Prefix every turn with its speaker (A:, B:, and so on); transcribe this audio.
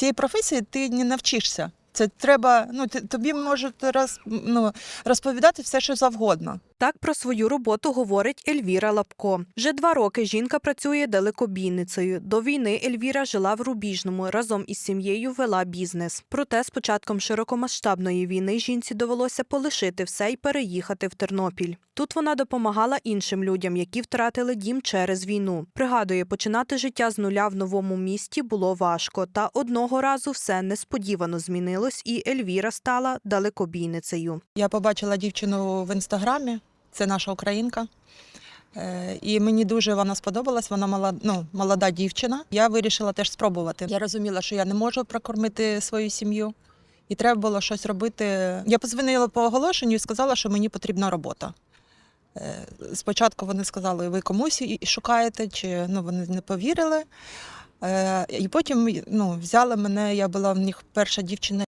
A: цієї професії ти не навчишся. Це треба, ну тобі можуть роз, ну, розповідати все, що завгодно.
B: Так про свою роботу говорить Ельвіра Лапко. Вже два роки жінка працює далекобійницею. До війни Ельвіра жила в Рубіжному, разом із сім'єю вела бізнес. Проте з початком широкомасштабної війни жінці довелося полишити все і переїхати в Тернопіль. Тут вона допомагала іншим людям, які втратили дім через війну. Пригадує, починати життя з нуля в новому місті було важко. Та одного разу все несподівано змінилось, і Ельвіра стала далекобійницею.
A: Я побачила дівчину в інстаграмі, це наша українка. Е, І мені дуже вона сподобалась. Вона мала, ну, молода дівчина. Я вирішила теж спробувати. Я розуміла, що я не можу прокормити свою сім'ю, і треба було щось робити. Я позвонила по оголошенню і сказала, що мені потрібна робота. Е, Спочатку вони сказали, ви комусь шукаєте, чи ну, вони не повірили. Е, І потім ну, взяли мене, я була в них перша дівчина